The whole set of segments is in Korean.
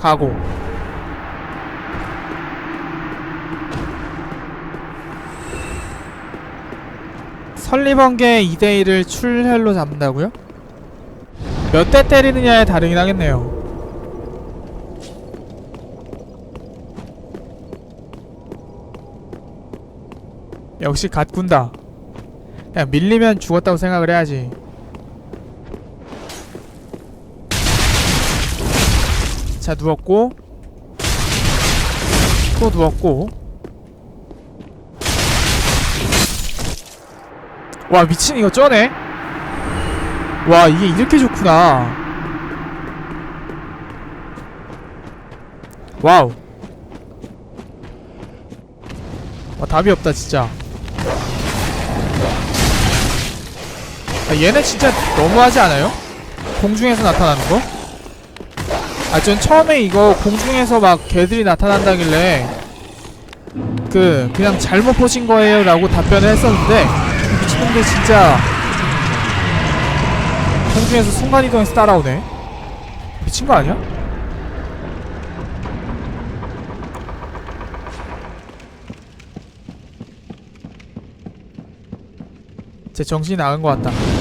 가고. 설리번개 2대1을 출혈로 잡는다고요? 몇 대 때리느냐에 다르긴 하겠네요. 역시 갓군다. 그냥 밀리면 죽었다고 생각을 해야지 자 누웠고. 또 누웠고. 와 미친 이거 쩌네? 와 이게 이렇게 좋구나. 와우. 와 답이 없다 진짜. 아, 얘네 진짜 너무하지 않아요? 공중에서 나타나는 거? 아, 전 처음에 이거 공중에서 막 개들이 나타난다길래 그 그냥 잘못 보신 거예요 라고 답변을 했었는데 미친놈들 진짜 공중에서 순간이동해서 따라오네 미친 거 아니야? 제 정신이 나간 것 같다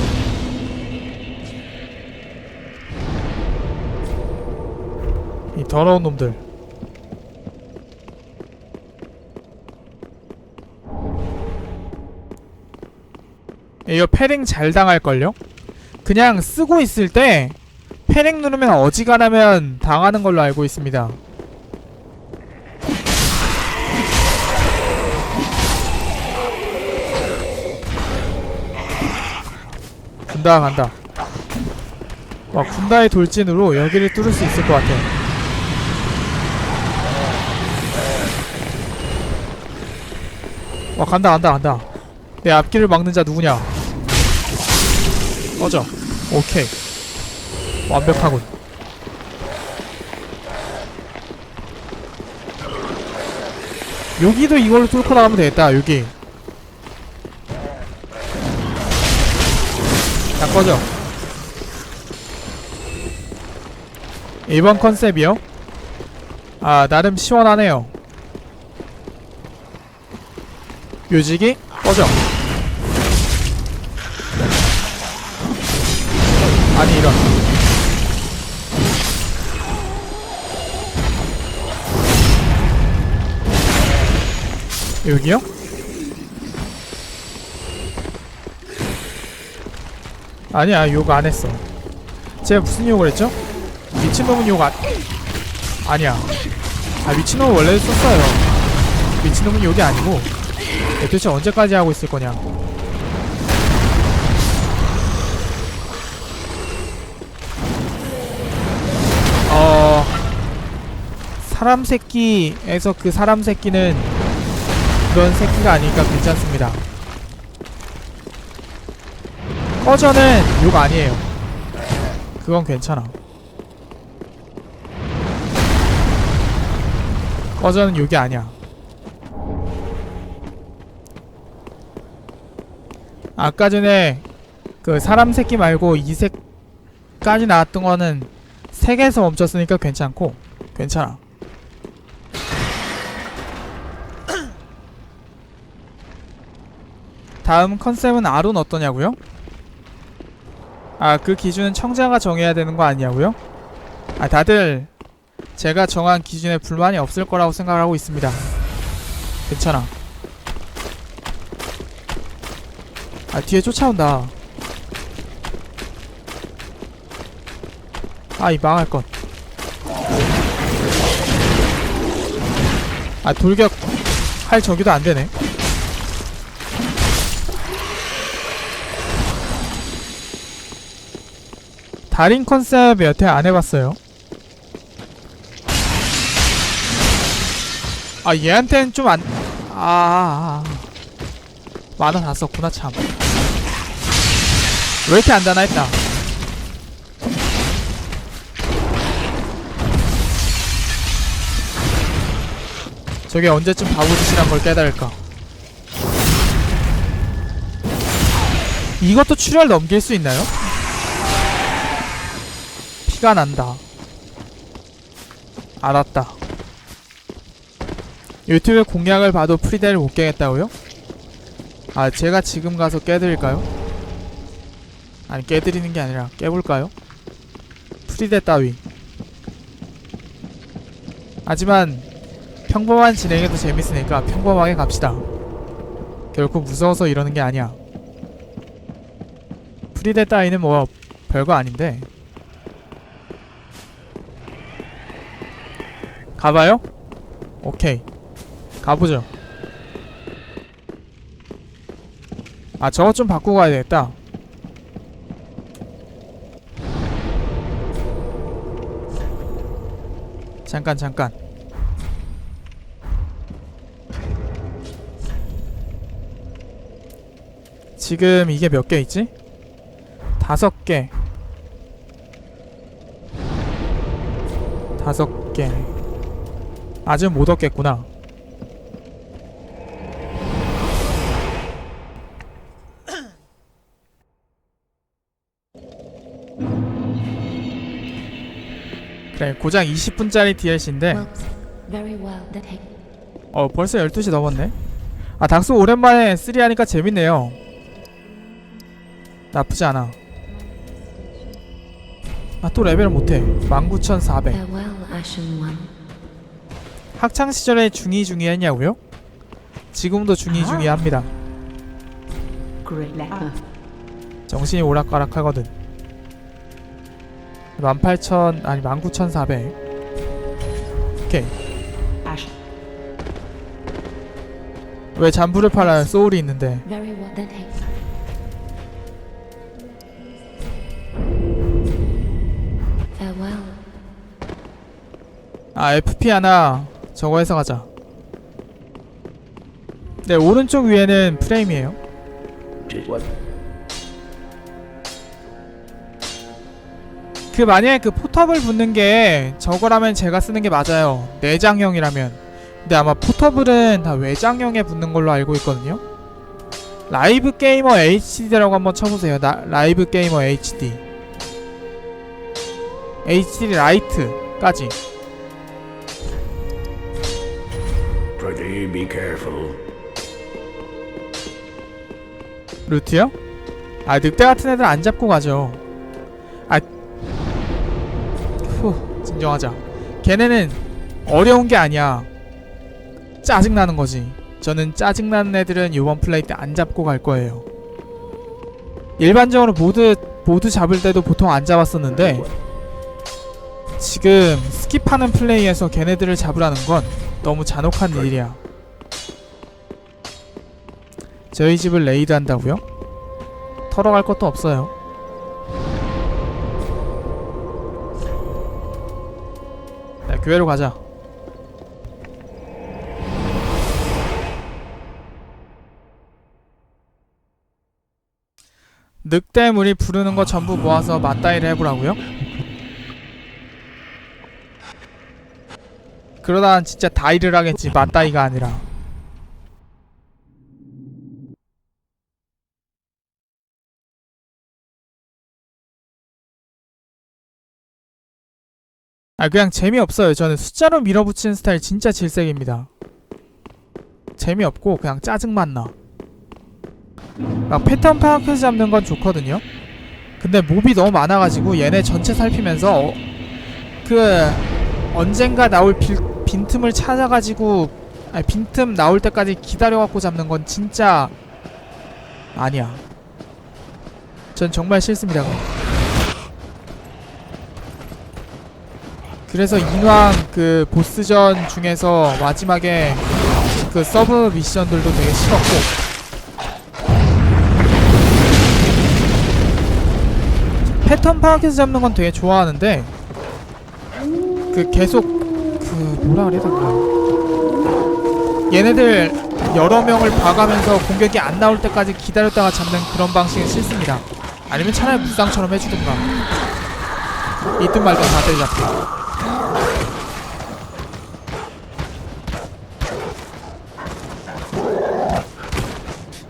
더러운 놈들. 이거 패링 잘 당할걸요? 그냥 쓰고 있을 때 패링 누르면 어지간하면 당하는 걸로 알고 있습니다. 군다 간다. 와 군다의 돌진으로 여기를 뚫을 수 있을 것 같아 와 간다 간다 간다. 내 앞길을 막는 자 누구냐? 꺼져. 오케이. 완벽하군. 여기도 이걸로 뚫고 나가면 되겠다 여기. 다 꺼져. 이번 컨셉이요? 아 나름 시원하네요 묘지기 꺼져. 아니 이런. 여기요? 아니야 욕 안 했어. 제가 무슨 욕을 했죠? 미친놈은 욕 안... 아니야. 아 미친놈은 원래 썼어요. 미친놈은 욕이 아니고. 도 대체 언제까지 하고 있을 거냐? 어... 사람 새끼에서 그 사람 새끼는 그런 새끼가 아니니까 괜찮습니다. 꺼져는 욕 아니에요. 그건 괜찮아. 꺼져는 욕이 아니야 아까 전에 그 사람 새끼 말고 이색까지 나왔던 거는 색에서 멈췄으니까 괜찮고 괜찮아 다음 컨셉은 R은 어떠냐고요? 아 그 기준은 청자가 정해야 되는 거 아니냐고요? 아 다들 제가 정한 기준에 불만이 없을 거라고 생각을 하고 있습니다 괜찮아 아 뒤에 쫓아온다 아이 망할것 아 돌격 할 저기도 안되네 달인 컨셉 여태 안해봤어요 아 얘한텐 좀 안... 아... 아, 아. 만화 다 썼구나 참. 왜 이렇게 안 다나 했다. 저게 언제쯤 바보짓이란 걸 깨달을까. 이것도 출혈 넘길 수 있나요? 피가 난다. 알았다. 유튜브 공략을 봐도 프리데를 못 깨겠다고요? 아, 제가 지금 가서 깨드릴까요? 아니, 깨드리는 게 아니라 깨볼까요? 프리데 따위. 하지만 평범한 진행에도 재밌으니까 평범하게 갑시다. 결코 무서워서 이러는 게 아니야. 프리데 따위는 뭐 별거 아닌데. 가봐요? 오케이. 가보죠. 아, 저거 좀 바꾸고 가야 되겠다. 잠깐, 잠깐. 지금 이게 몇 개 있지? 다섯 개. 다섯 개. 아직 못 얻겠구나. 고작 20분짜리 DLC인데, 어, 벌써 12시 넘었네. 아, 닥스 오랜만에 3 하니까 재밌네요. 나쁘지 않아. 아, 또 레벨 못해. 19,400. farewell, Ashen One. 학창 시절에 중이 중이 했냐고요? 지금도 중이 중이 합니다. 정신이 오락가락 하거든. 18,000 아니 19,400. 오케이. 왜 잠부를 팔아요? 소울이 있는데. 아 FP 하나 저거 해서 가자. 네 오른쪽 위에는 프레임이에요. 그 만약에 그 포터블 붙는 게 저거라면 제가 쓰는 게 맞아요. 내장형이라면. 근데 아마 포터블은 다 외장형에 붙는 걸로 알고 있거든요. 라이브 게이머 HD라고 한번 쳐보세요. 나, 라이브 게이머 HD. HD 라이트까지. 루트요? 아 늑대 같은 애들 안 잡고 가죠. 아, 후 진정하자. 걔네는 어려운 게 아니야. 짜증 나는 거지. 저는 짜증 나는 애들은 이번 플레이 때 안 잡고 갈 거예요. 일반적으로 모두 모두 잡을 때도 보통 안 잡았었는데 지금 스킵하는 플레이에서 걔네들을 잡으라는 건 너무 잔혹한 일이야. 저희 집을 레이드 한다고요? 털어갈 것도 없어요. 교회로 가자. 늑대물이 부르는 거 전부 모아서 맞다이를 해보라고요? 그러다 진짜 다이를 하겠지 맞다이가 아니라 아 그냥 재미없어요. 저는 숫자로 밀어붙이는 스타일 진짜 질색입니다. 재미없고 그냥 짜증만 나. 막 패턴 파악해서 잡는 건 좋거든요. 근데 몹이 너무 많아가지고 얘네 전체 살피면서 어, 그 언젠가 나올 빈, 빈틈을 찾아가지고 아니 빈틈 나올 때까지 기다려갖고 잡는 건 진짜 아니야. 전 정말 싫습니다 그래서 인왕 그 보스전 중에서 마지막에 그 서브 미션들도 되게 싫었고. 패턴 파악해서 잡는 건 되게 좋아하는데 그 계속 그 뭐라 그래야 되나? 얘네들 여러 명을 봐가면서 공격이 안 나올 때까지 기다렸다가 잡는 그런 방식은 싫습니다. 아니면 차라리 무쌍처럼 해주든가. 있든 말든 다 때려잡고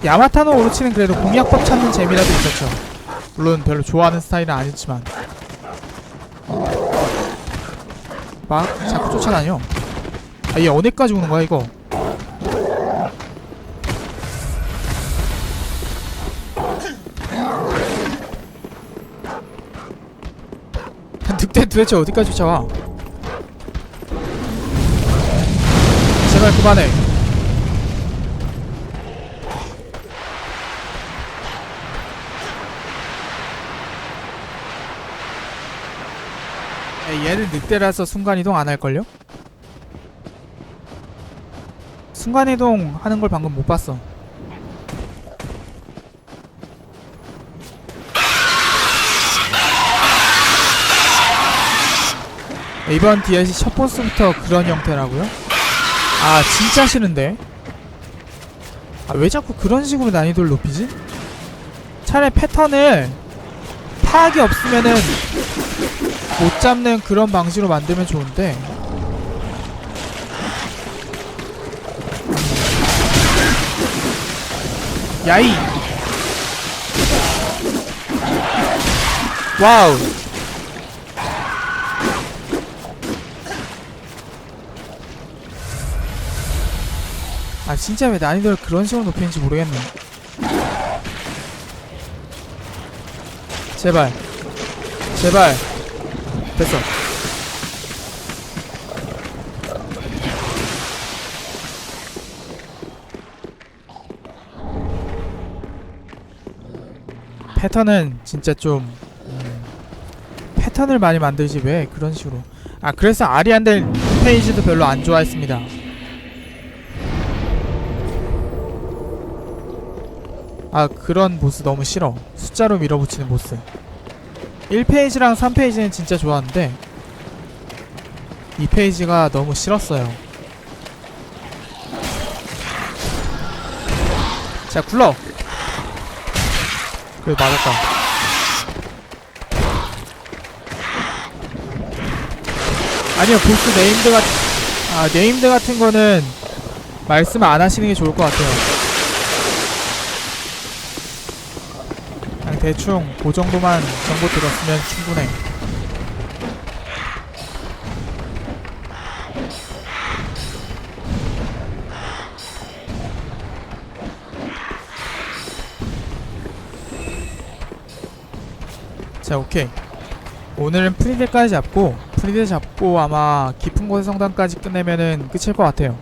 야마타노 오르치는 그래도 공략법 찾는 재미라도 있었죠. 물론 별로 좋아하는 스타일은 아니지만. 막 자꾸 쫓아다녀. 아얘 어디까지 오는 거야 이거 늑대 도대체 어디까지 쫓아와? 제발 그만해. 야, 얘는 늑대라서 순간이동 안 할걸요? 순간이동 하는 걸 방금 못 봤어 이번 DLC 첫 보스부터 그런 형태라고요? 아 진짜 싫은데 아 왜 자꾸 그런 식으로 난이도를 높이지? 차라리 패턴을 파악이 없으면은 못 잡는 그런 방식으로 만들면 좋은데 야이 와우 아 진짜 왜 난이도를 그런 식으로 높이는지 모르겠네. 제발. 제발. 됐어. 패턴은 진짜 좀 음, 패턴을 많이 만들지 왜 그런 식으로. 아 그래서 아리안델 페이지도 별로 안 좋아했습니다 아 그런 보스 너무 싫어. 숫자로 밀어붙이는 보스. 1페이지랑 3페이지는 진짜 좋았는데 2페이지가 너무 싫었어요. 자 굴러! 그래 맞았다. 아니요 보스 네임드 같.. 아 네임드 같은 거는 말씀 안 하시는 게 좋을 것 같아요 그냥 대충 그 정도만 정보 들었으면 충분해. 자, 오케이. 오늘은 프리딜까지 잡고 프리딜 잡고 아마 깊은 곳의 성당까지 끝내면은 끝일 것 같아요.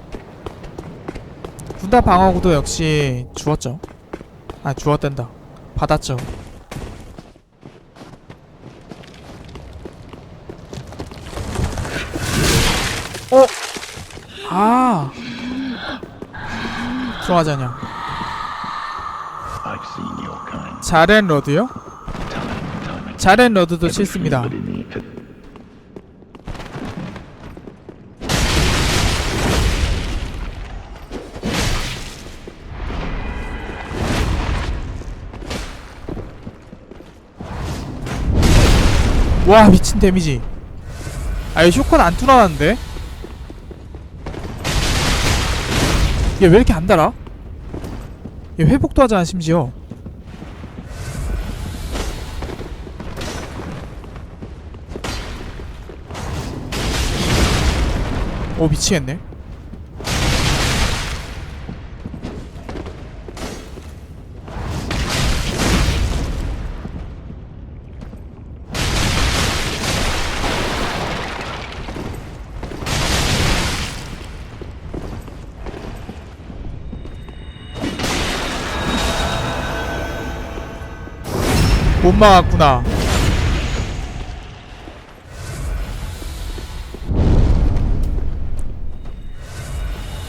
군다 방어구도 역시 주었죠. 아, 주었댄다. 받았죠. 어? 아. Kind 자렌 러드요? 자렌 러드도 싫습니다. 와 미친 데미지. 아이 쇼크는 안 뚫어놨는데? 얘 왜 이렇게 안 달아? 얘 회복도 하잖아 심지어. 오 미치겠네. 못 막았구나.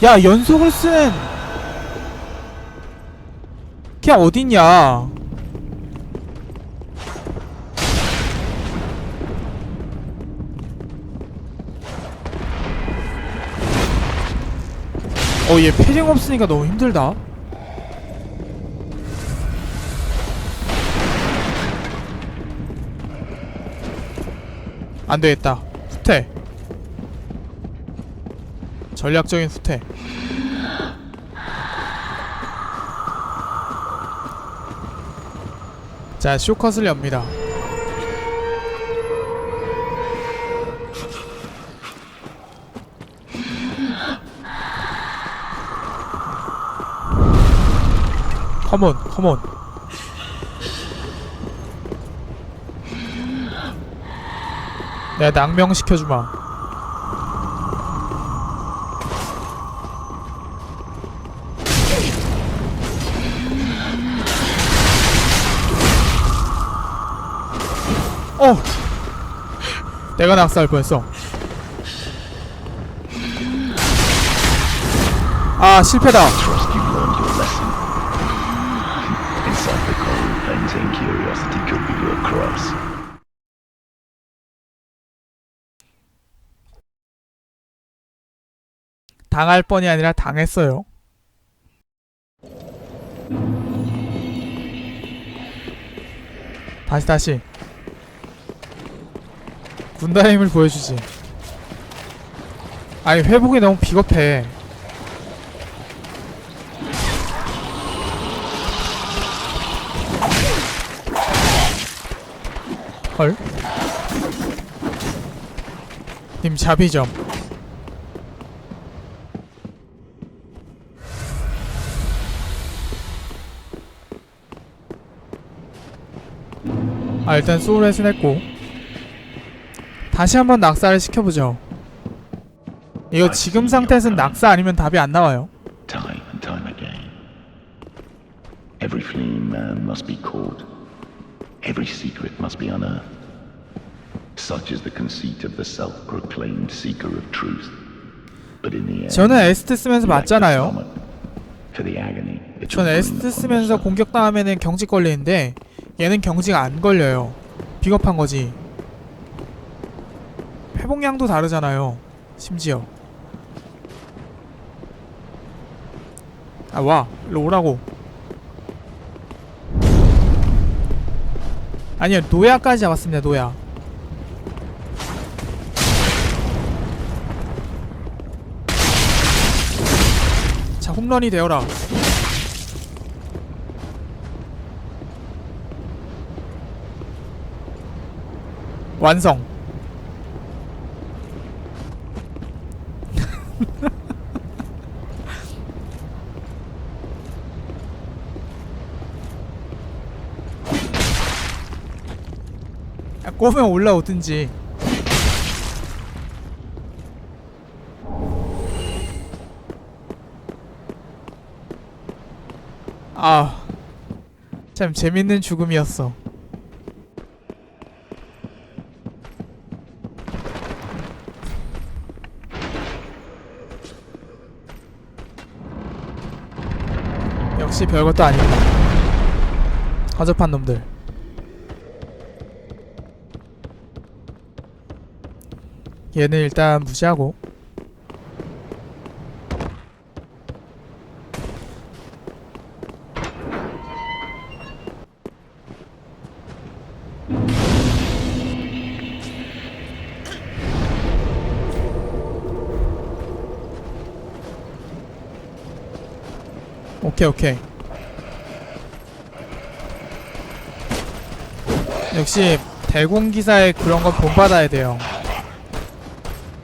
야 연속을 쓰는 걔 어딨냐 어얘 패링 없으니까 너무 힘들다 안되겠다. 후퇴. 전략적인 후퇴. 자 쇼컷을 엽니다. 컴온 컴온. 내가 낭명시켜주마. 어! 내가 낙사할 뻔했어. 아 실패다 당할 뻔이 아니라 당했어요. 다시 다시 군단의 힘을 보여주지. 아니 회복이 너무 비겁해. 헐. 님 자비점. 아 일단 소울렛은 했고 다시 한번 낙사를 시켜보죠 이거 지금 상태에서는 낙사 아니면 답이 안 나와요 Time and time again. Every fleeing man must be caught. Every secret must be unearthed. Such is the conceit of the self-proclaimed seeker of truth. But in the end, 저는 에스트 쓰면서 맞잖아요 bring 에스트 쓰면서 himself. 공격당하면은 경직 걸리는데 얘는 경직 안 걸려요. 비겁한 거지. 회복량도 다르잖아요. 심지어. 아 와. 일로 오라고. 아니요 노야까지 잡았습니다 노야. 자 홈런이 되어라 완성 야, 꼬면 올라오든지 아, 참 재밌는 죽음이었어. 역시 별것도 아닙니다. 허접한 놈들. 얘는 일단 무시하고 오케이 오케이 역시 대공기사의 그런 건 본받아야 돼요.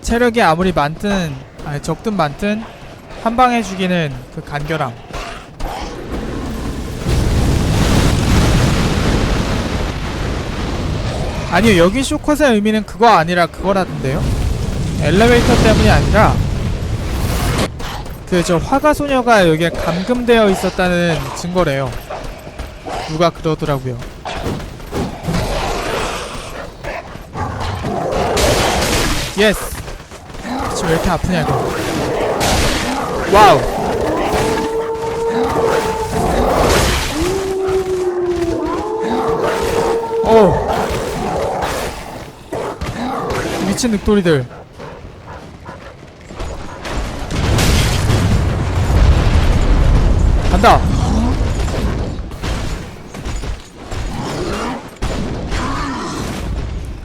체력이 아무리 많든 아니 적든 많든 한 방에 죽이는 그 간결함. 아니요 여기 쇼컷의 의미는 그거 아니라 그거라던데요? 엘리베이터 때문이 아니라 그 저 화가 소녀가 여기에 감금되어 있었다는 증거래요. 누가 그러더라고요 예스 지금 왜 이렇게 아프냐 이거. 와우. 오 미친 늑돌이들. 간다.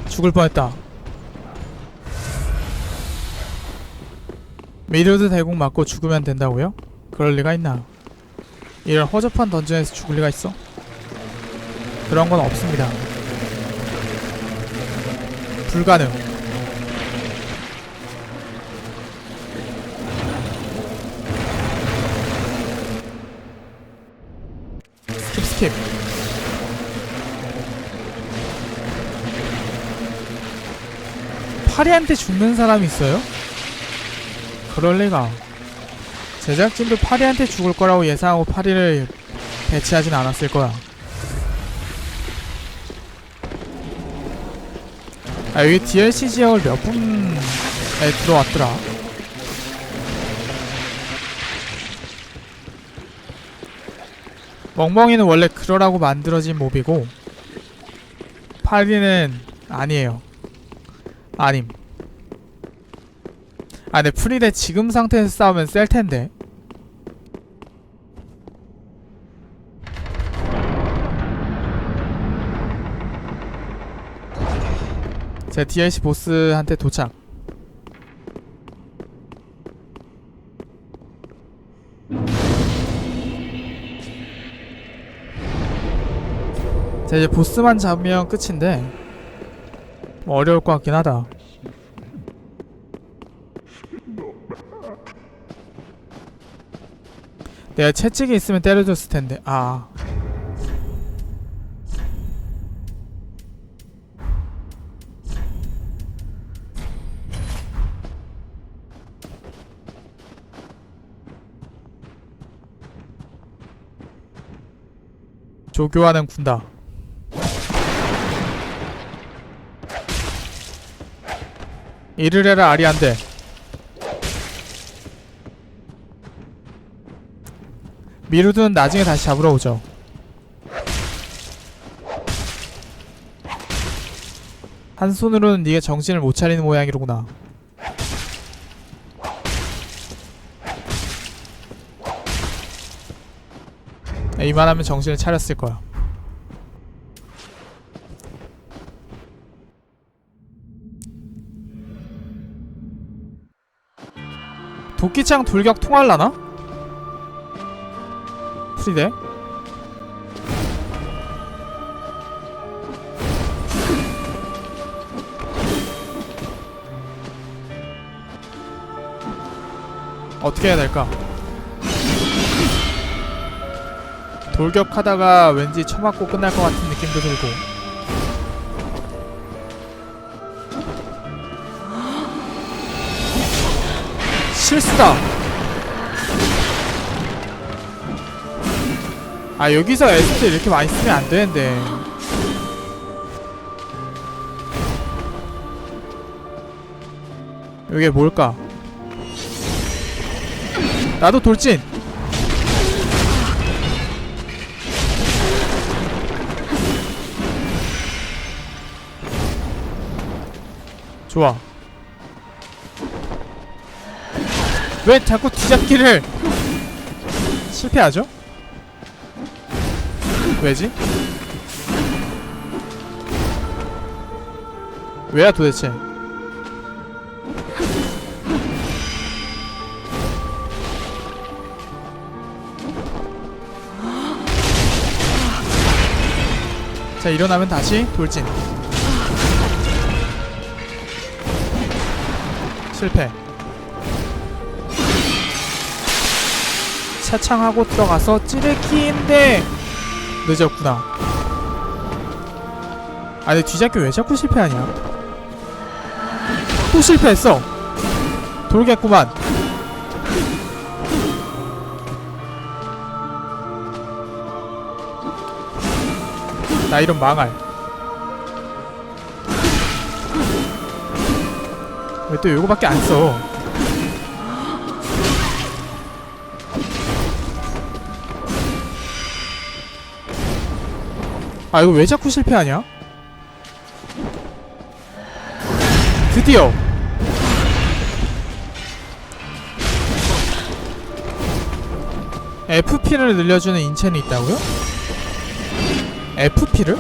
죽을 뻔했다 미르드 대공 맞고 죽으면 된다고요? 그럴 리가 있나? 이런 허접한 던전에서 죽을 리가 있어? 그런 건 없습니다. 불가능. 스킵 파리한테 죽는 사람이 있어요? 그럴 리가. 제작진도 파리한테 죽을 거라고 예상하고 파리를 배치하진 않았을 거야. 아 여기 DLC 지역을 몇 분에 들어왔더라. 멍멍이는 원래 그러라고 만들어진 몹이고 파리는 아니에요. 아님 아 근데 프리데 지금 상태에서 싸우면 셀텐데. 제 DLC 보스한테 도착. 자 이제 보스만 잡으면 끝인데 뭐 어려울 것 같긴 하다 내가 채찍이 있으면 때려줬을 텐데. 아. 조교하는 군다. 이를 해라 아리안데 미루드는 나중에 다시 잡으러 오죠. 한 손으로는 네가 정신을 못 차리는 모양이로구나. 이만하면 정신을 차렸을 거야. 도끼창 돌격 통할라나? 프리데? 어떻게 해야 될까? 돌격하다가 왠지 처맞고 끝날 것 같은 느낌도 들고 실수다 아 여기서 에스트 이렇게 많이 쓰면 안 되는데. 이게 뭘까? 나도 돌진. 좋아. 왜 자꾸 뒤잡기를 실패하죠? 왜지? 왜야 도대체? 자 일어나면 다시 돌진 실패 차창하고 들어가서 찌르기인데 늦었구나. 아니 뒤잡기 왜 자꾸 실패하냐? 또 실패했어. 돌겠구만. 나 이런 망할. 왜 또 요거밖에 안 써? 아 이거 왜 자꾸 실패하냐? 드디어 FP를 늘려주는 인챈이 있다고요? FP를?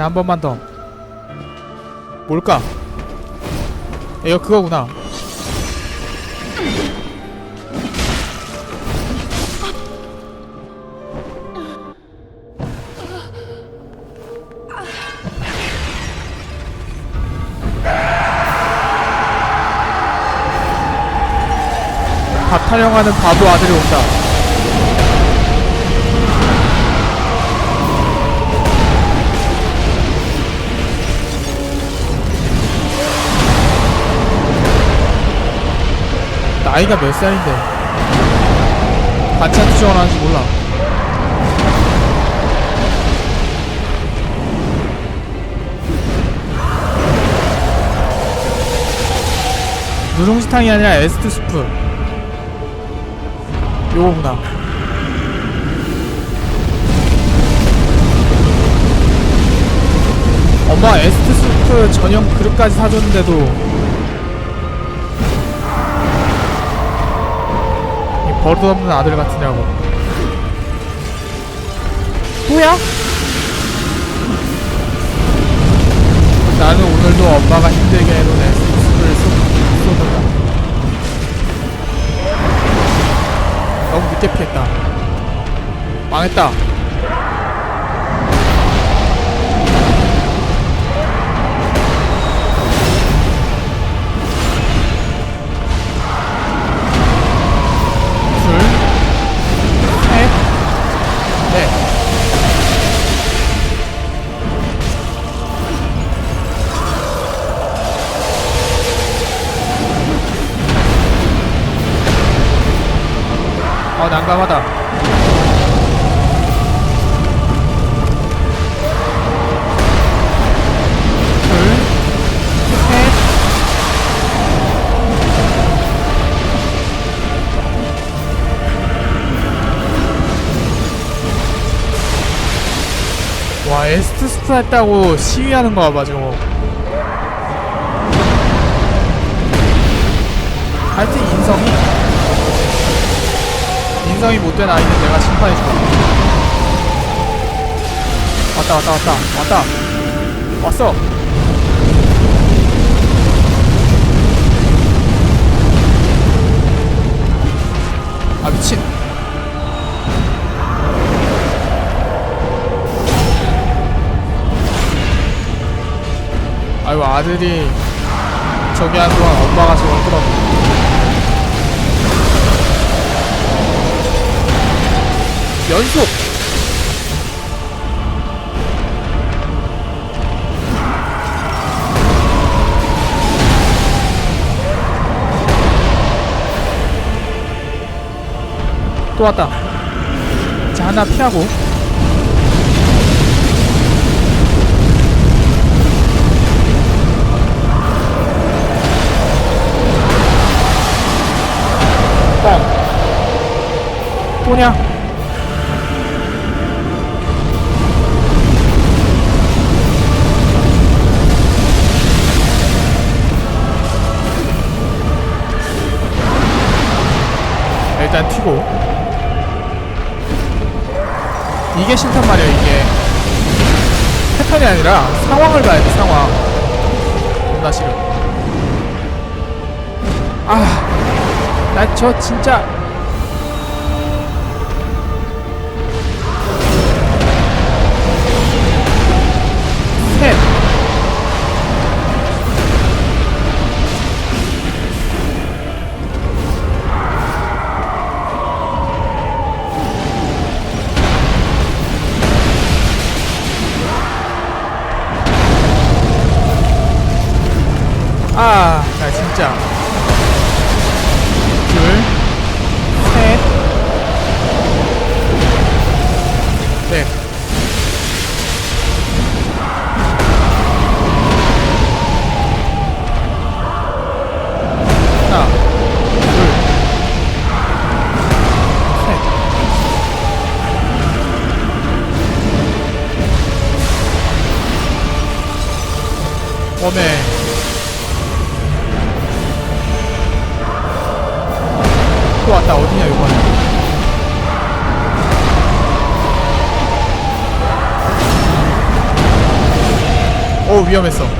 자, 한 번만 더. 뭘까? 에어 그거구나. 다 타령하는 바보 아들이 온다. 나이가 몇 살인데. 반찬 투정을 하는지 몰라. 누룽지탕이 아니라 에스트 수프. 요거구나 엄마 에스트 수프 전용 그릇까지 사줬는데도 버릇없는 아들 같으냐고 뭐야? 나는 오늘도 엄마가 힘들게 에스트 수프를 쏟- 쏟는다 너무 늦게 피했다. 망했다. 셋. 와, 에스트 스프 했다고 시위하는 거 봐봐, 저거. 하여튼 인성이 인성이 못된 아이는 내가 심판해주마 왔다 왔다 왔다. 왔다. 왔어. 아 미친. 아이고 아들이 저기 한 동안 엄마가 저걸 끌었 연속. 또 왔다. 자 하나 피하고. 뻥. 또냐 일단 튀고. 이게 싫단 말이야 이게. 패턴이 아니라 상황을 봐야 돼 상황. 존나 싫어 아나 저 진짜 진짜. 위험했어